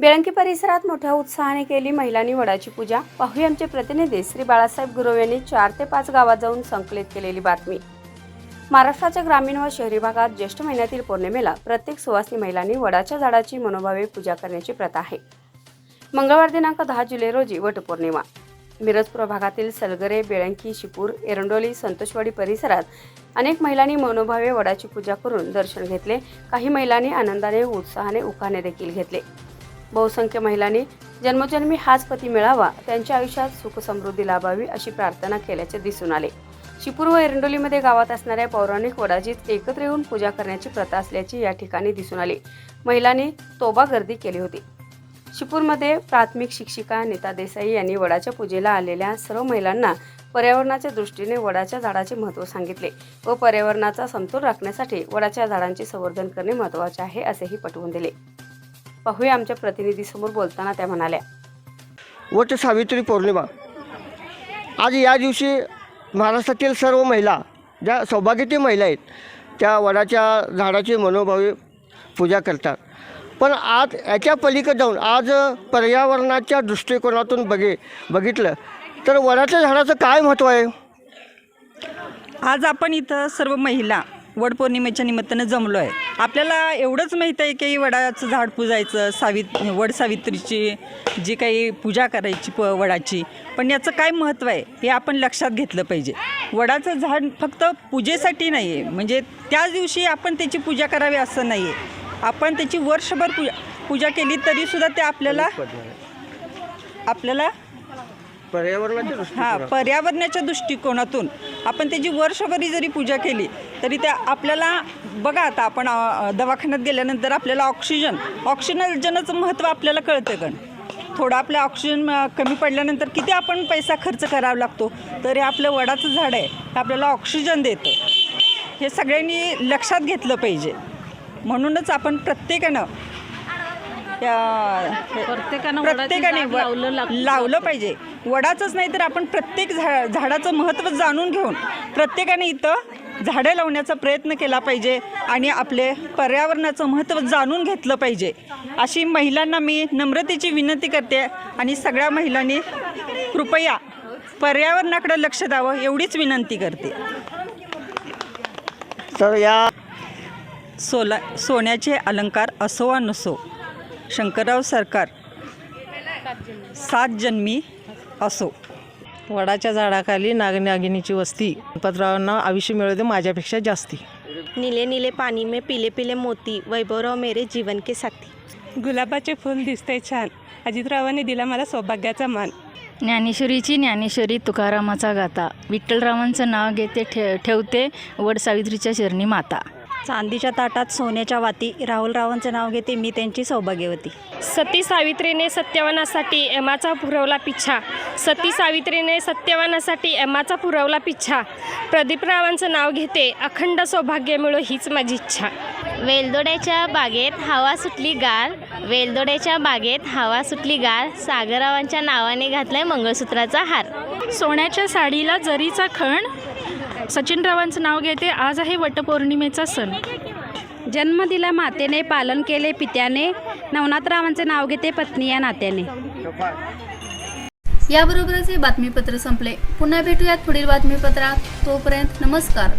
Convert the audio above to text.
बेळंकी परिसरात मोठ्या उत्साहाने केली महिलांनी वडाची पूजा. पाहू आमचे प्रतिनिधी श्री बाळासाहेब गुरव यांनी चार ते पाच गावात जाऊन संकलित केलेली बातमी. महाराष्ट्राच्या ग्रामीण व शहरी भागात ज्येष्ठ महिन्यातील पौर्णिमेला प्रत्येक सुवासी महिलांनी वडाच्या झाडाची मनोभावे पूजा करण्याची प्रथा आहे. मंगळवार दिनांक दहा जुलै रोजी वटपौर्णिमा मिरजपूर भागातील सलगरे बेळंकी शिपूर एरंडोली संतोषवाडी परिसरात अनेक महिलांनी मनोभावे वडाची पूजा करून दर्शन घेतले. काही महिलांनी आनंदाने उत्साहाने उखाणे देखील घेतले. बहुसंख्य महिलांनी जन्मोजन्मी हाच पती मिळावा त्यांच्या आयुष्यात सुख समृद्धी लाभावी अशी प्रार्थना केल्याचे दिसून आले. शिपूर व एरंडोलीमध्ये गावात असणाऱ्या पौराणिक वडाजीत एकत्र येऊन पूजा करण्याची प्रथा असल्याची या ठिकाणी दिसून आली. महिलांनी तोबा गर्दी केली होती. शिपूरमध्ये प्राथमिक शिक्षिका नीता देसाई यांनी वडाच्या पूजेला आलेल्या सर्व महिलांना पर्यावरणाच्या दृष्टीने वडाच्या झाडाचे महत्त्व सांगितले व पर्यावरणाचा समतोल राखण्यासाठी वडाच्या झाडांचे संवर्धन करणे महत्त्वाचे आहे असेही पटवून दिले. पाहूया आमच्या प्रतिनिधीसमोर बोलताना त्या म्हणाल्या. वट सावित्री पौर्णिमा. आज या दिवशी महाराष्ट्रातील सर्व महिला ज्या सौभाग्यवती महिला आहेत त्या वडाच्या झाडाची मनोभावे पूजा करतात. पण आज याच्या पलीकडे जाऊन आज पर्यावरणाच्या दृष्टिकोनातून बघे बघितलं तर वडाच्या झाडाचं काय महत्त्व आहे? आज आपण इथं सर्व महिला वडपौर्णिमेच्या निमित्तानं जमलो आहे आपल्याला एवढंच माहीत आहे की वडाचं झाड पूजायचं सावित वड सावित्रीची जी काही पूजा करायची प वडाची पण याचं काय महत्त्व आहे हे आपण लक्षात घेतलं पाहिजे. वडाचं झाड फक्त पूजेसाठी नाही आहे म्हणजे त्याच दिवशी आपण त्याची पूजा करावी असं नाही आहे आपण त्याची वर्षभर पूजा पूजा केली तरीसुद्धा ते आपल्याला आपल्याला पर्यावरणाच्या हां दृष्टिकोनातून. पर्यावरणाच्या दृष्टिकोनातून. आपण त्याची वर्षभरी जरी पूजा केली तरी त्या आपल्याला बघा आता आपण अ, दवाखान्यात गेल्यानंतर आपल्याला ऑक्सिजन ऑक्सिजनचं महत्त्व आपल्याला कळतं पण थोडं आपलं ऑक्सिजन अ, कमी पडल्यानंतर किती आपण पैसा खर्च करावा लागतो तर हे आपलं वडाचं झाड आहे हे आपल्याला ऑक्सिजन देतं. हे सगळ्यांनी लक्षात घेतलं पाहिजे. म्हणूनच आपण प्रत्येकानं प्रत्येकानं लावलं पाहिजे. वडाचंच नाही तर आपण प्रत्येक झा झाडाचं महत्त्व जाणून घेऊन प्रत्येकाने इथं झाडं लावण्याचा प्रयत्न केला पाहिजे आणि आपले पर्यावरणाचं महत्त्व जाणून घेतलं पाहिजे. अशी महिलांना मी नम्रतेची विनंती करते आणि सगळ्या महिलांनी कृपया पर्यावरणाकडे लक्ष द्यावं एवढीच विनंती करते. तर या सोला सोन्याचे अलंकार असो वा नसो शंकरराव सरकार. सात जन्मी असो. वडाच्या झाडाखाली नागनागिनीची वस्ती पत्रावांना आयुष्य मिळवते माझ्यापेक्षा जास्ती. नीले नीले पानी में पीले पीले मोती वैभवराव मेरे जीवन के साथी. गुलाबाचे फूल दिसते छान. अजितरावांनी दिला मला सौभाग्याचा मान. ज्ञानेश्वरीची ज्ञानेश्वरी तुकारामाचा गाता विठ्ठलरावांचं नाव घेते ठे ठेवते वड सावित्रीच्या चरणी माता. चांदीच्या ताटात सोन्याच्या वाती. राहुलरावांचं नाव घेते मी त्यांची सौभाग्यवती सती सावित्रीने सत्यवानासाठी एमाचा पुरवला पिच्छा सती सावित्रीने सत्यवानासाठी एमाचा पुरवला पिच्छा प्रदीपरावांचं नाव घेते अखंड सौभाग्य मिळो हीच माझी इच्छा. वेलदोड्याच्या बागेत हवा सुटली गार. वेलदोड्याच्या बागेत हवा सुटली गार. सागररावांच्या नावाने घातलाय मंगळसूत्राचा हार. सोन्याच्या साडीला जरीचा खण सचिनरावांचं नाव घेते. आज आहे वटपौर्णिमेचा सण. जन्म दिला मातेने पालन केले पित्याने नवनाथरावांचे नाव घेते पत्नी या नात्याने. याबरोबरच हे बातमीपत्र संपले. पुन्हा भेटूयात पुढील बातमीपत्रात. तोपर्यंत नमस्कार.